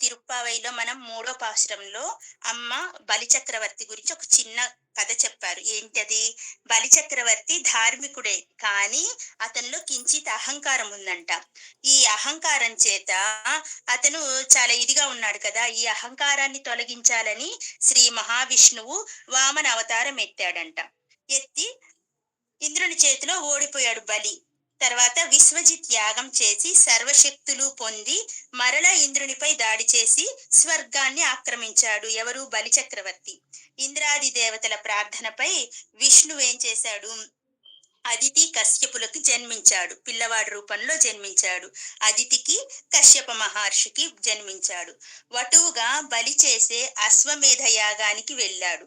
తిరుప్పావైలో మనం మూడో పాశ్రంలో అమ్మ బలిచక్రవర్తి గురించి ఒక చిన్న కథ చెప్పారు. ఏంటది? బలిచక్రవర్తి ధార్మికుడే కానీ అతనిలో కించిత్ అహంకారం ఉందంట. ఈ అహంకారం చేత అతను చాలా ఇదిగా ఉన్నాడు కదా. ఈ అహంకారాన్ని తొలగించాలని శ్రీ మహావిష్ణువు వామన అవతారం ఎత్తాడంట. ఎత్తి ఇంద్రుని చేతిలో ఓడిపోయాడు బలి. తర్వాత విశ్వజిత్ యాగం చేసి సర్వశక్తులు పొంది మరల ఇంద్రునిపై దాడి చేసి స్వర్గాన్ని ఆక్రమించాడు. ఎవరు? బలి చక్రవర్తి ఇంద్రాది దేవతల ప్రార్థనపై విష్ణు ఏం చేశాడు? అదితి కశ్యపులకు జన్మించాడు. పిల్లవాడి రూపంలో జన్మించాడు. అదితికి కశ్యప మహర్షికి జన్మించాడు. వటువుగా బలి చేసే అశ్వమేధ యాగానికి వెళ్ళాడు.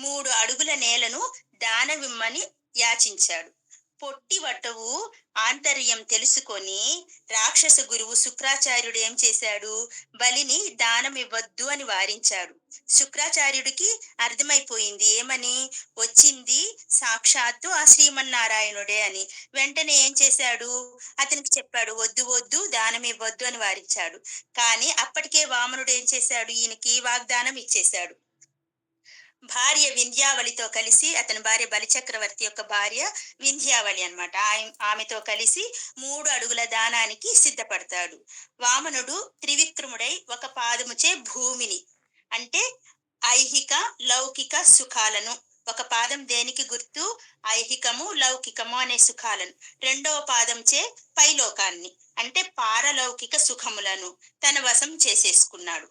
మూడు అడుగుల నేలను దానవిమ్మని యాచించాడు. పొట్టి వటవు ఆంతర్యం తెలుసుకొని రాక్షస గురువు శుక్రాచార్యుడు ఏం చేశాడు? బలిని దానం ఇవ్వద్దు అని వారించాడు. శుక్రాచార్యుడికి అర్థమైపోయింది. ఏమని? వచ్చింది సాక్షాత్తు ఆ శ్రీమన్నారాయణుడే అని. వెంటనే ఏం చేశాడు? అతనికి చెప్పాడు వద్దు వద్దు దానం ఇవ్వద్దు అని వారించాడు. కానీ అప్పటికే వామనుడు ఏం చేశాడు? ఈయనకి వాగ్దానం ఇచ్చేశాడు. భార్య వింధ్యావళితో కలిసి అతని భార్య బలిచక్రవర్తి యొక్క భార్య వింధ్యావళి అనమాట ఆమెతో కలిసి మూడు అడుగుల దానానికి సిద్ధపడతాడు. వామనుడు త్రివిక్రముడై ఒక పాదముచే భూమిని అంటే ఐహిక లౌకిక సుఖాలను. ఒక పాదం దేనికి గుర్తు? ఐహికము లౌకికము అనే సుఖాలను. రెండవ పాదంచే పైలోకాన్ని అంటే పారలౌకిక సుఖములను తన వశం చేసేసుకున్నాడు.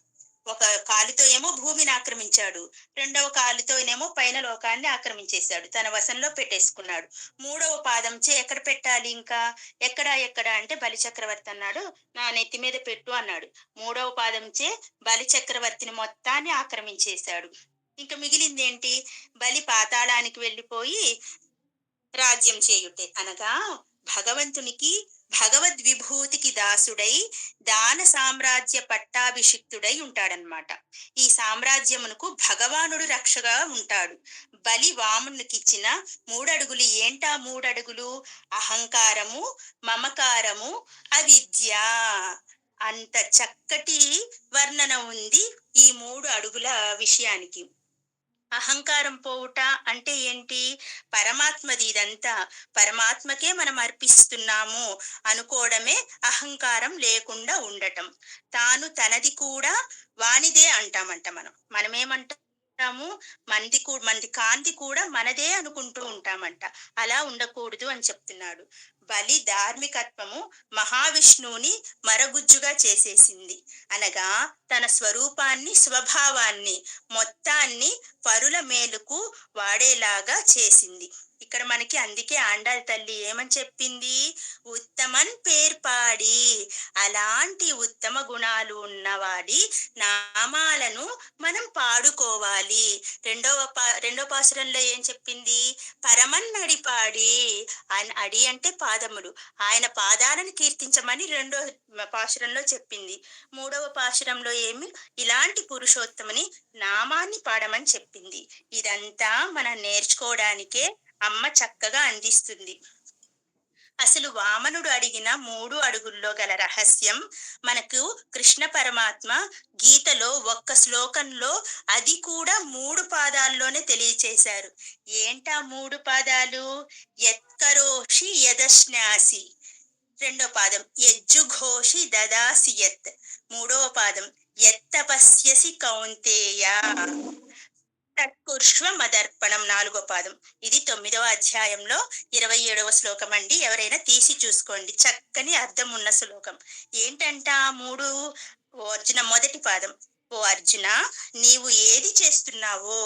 ఒక కాలుతో ఏమో భూమిని ఆక్రమించాడు. రెండవ కాలితోనేమో పైన లోకాన్ని ఆక్రమించేశాడు. తన వశంలో పెట్టేసుకున్నాడు. మూడవ పాదంచే ఎక్కడ పెట్టాలి ఇంకా? ఎక్కడ ఎక్కడ అంటే బలి చక్రవర్తి అన్నాడు. నా నెత్తి మీద పెట్టు అన్నాడు. మూడవ పాదంచే బలి చక్రవర్తిని మొత్తాన్ని ఆక్రమించేశాడు. ఇంకా మిగిలింది ఏంటి బలి పాతాళానికి వెళ్ళిపోయి రాజ్యం చేయుటే అనగా భగవంతునికి భగవద్విభూతికి దాసుడై దాన సామ్రాజ్య పట్టాభిషిక్తుడై ఉంటాడనమాట ఈ సామ్రాజ్యమునకు భగవానుడు రక్షగా ఉంటాడు. బలి వామునికిచ్చిన మూడడుగులు ఏంటా మూడడుగులు? అహంకారము మమకారము అవిద్య. అంత చక్కటి వర్ణన ఉంది ఈ మూడు అడుగుల విషయానికి. అహంకారం పోవుట అంటే ఏంటి? పరమాత్మది ఇదంతా. పరమాత్మకే మనం అర్పిస్తున్నాము అనుకోవడమే అహంకారం లేకుండా ఉండటం. తాను తనది కూడా వానిదే అంటామంట మనం. మనమేమంటాం ఉంటాము మంది మంది కాంతి కూడా మనదే అనుకుంటూ ఉంటామంట. అలా ఉండకూడదు అని చెప్తున్నాడు. బలి ధార్మికత్వము మహావిష్ణువుని మరగుజ్జుగా చేసేసింది. అనగా తన స్వరూపాన్ని స్వభావాన్ని మొత్తాన్ని పరుల మేలుకు వాడేలాగా చేసింది. ఇక్కడ మనకి అందుకే ఆండాల తల్లి ఏమని చెప్పింది? ఉత్తమన్ పేర్పాడి అలాంటి ఉత్తమ గుణాలు ఉన్నవాడి నామాలను మనం పాడుకోవాలి. రెండవ పా రెండవ పాసురంలో ఏం చెప్పింది? పరమన్ నడిపాడి అడి అంటే పాదములు. ఆయన పాదాలను కీర్తించమని రెండో పాశురంలో చెప్పింది. మూడవ పాశురంలో ఏమి? ఇలాంటి పురుషోత్తముని నామాన్ని పాడమని చెప్పింది. ఇదంతా మనం నేర్చుకోవడానికే అమ్మ చక్కగా అందిస్తుంది. అసలు వామనుడు అడిగిన మూడు అడుగుల్లో గల రహస్యం మనకు కృష్ణ పరమాత్మ గీతలో ఒక్క శ్లోకంలో అది కూడా మూడు పాదాల్లోనే తెలియచేశారు. ఏంటా మూడు పాదాలు? ఎత్కరోషి యదశ్నాసి. రెండో పాదం యజ్జుఘోషి దదాసి యత్. మూడవ పాదం ఎత్తపస్యసి కౌంతేయ. తత్కుర్ష్వ మదర్పణం నాలుగో పాదం. ఇది తొమ్మిదవ అధ్యాయంలో ఇరవై ఏడవ శ్లోకం అండి. ఎవరైనా తీసి చూసుకోండి. చక్కని అర్థం ఉన్న శ్లోకం. ఏంటంట మూడు? అర్జున మొదటి పాదం. ఓ అర్జున నీవు ఏది చేస్తున్నావో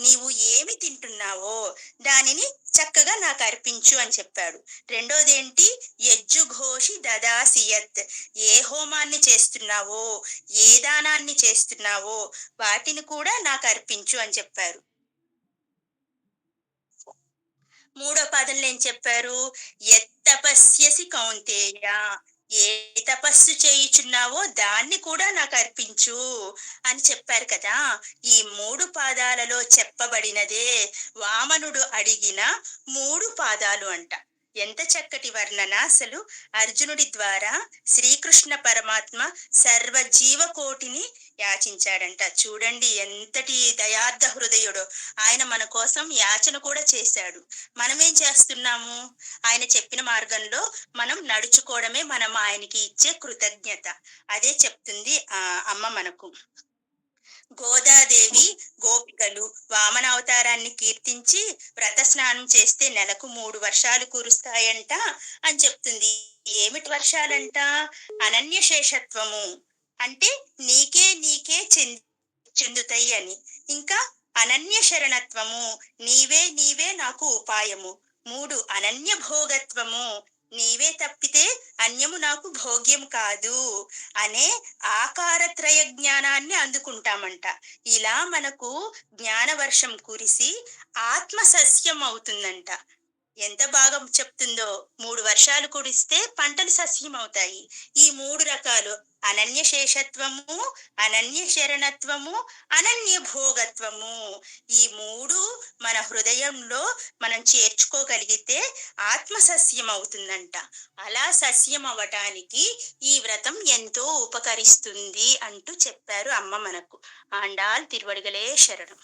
నీవు ఏమి తింటున్నావో దానిని చక్కగా నాకు అర్పించు అని చెప్పాడు. రెండోది ఏంటి యజ్జు ఘోషి దదాసియత్ ఏ హోమాన్ని చేస్తున్నావో ఏ దానాన్ని చేస్తున్నావో వాటిని కూడా నాకు అర్పించు అని చెప్పారు. మూడో పదంలో ఏం చెప్పారు? ఎత్తపస్యసి కౌంతేయ. ఏ తపస్సు చేయుచున్నావో దాన్ని కూడా నాకు అర్పించు అని చెప్పారు కదా. ఈ మూడు పాదాలలో చెప్పబడినదే వామనుడు అడిగిన మూడు పాదాలు అంట. ఎంత చక్కటి వర్ణన! అసలు అర్జునుడి ద్వారా శ్రీకృష్ణ పరమాత్మ సర్వ జీవకోటిని యాచించాడంట. చూడండి ఎంతటి దయార్థ హృదయుడో! ఆయన మన కోసం యాచన కూడా చేశాడు. మనం ఏం చేస్తున్నాము? ఆయన చెప్పిన మార్గంలో మనం నడుచుకోవడమే మనం ఆయనకి ఇచ్చే కృతజ్ఞత. అదే చెప్తుంది ఆ అమ్మ మనకు. గోదాదేవి గోపికలు వామనావతారాన్ని కీర్తించి వ్రత స్నానం చేస్తే నెలకు మూడు వర్షాలు కురుస్తాయంట అని చెప్తుంది. ఏమిటి వర్షాలంట? అనన్య శేషత్వము అంటే నీకే నీకే చెందుతాయి అని. ఇంకా అనన్య శరణత్వము నీవే నీవే నాకు ఉపాయము. మూడు అనన్య భోగత్వము నీవే తప్పితే అన్యము నాకు భోగ్యం కాదు అనే ఆకారత్రయ జ్ఞానాన్ని అందుకుంటామంట. ఇలా మనకు జ్ఞానవర్షం కురిసి ఆత్మ సస్యం అవుతుందంట ఎంత బాగా చెప్తుందో మూడు వర్షాలు కురిస్తే పంటలు సస్యం అవుతాయి ఈ మూడు రకాలు అనన్య శేషత్వము అనన్య శరణత్వము అనన్య భోగత్వము ఈ మూడు మన హృదయంలో మనం చేర్చుకోగలిగితే ఆత్మ సస్యం అవుతుందంట అలా సస్యం అవ్వటానికి ఈ వ్రతం ఎంతో ఉపకరిస్తుంది అంటూ చెప్పారు అమ్మ మనకు. ఆండాల్ తిరువడిగలే శరణం.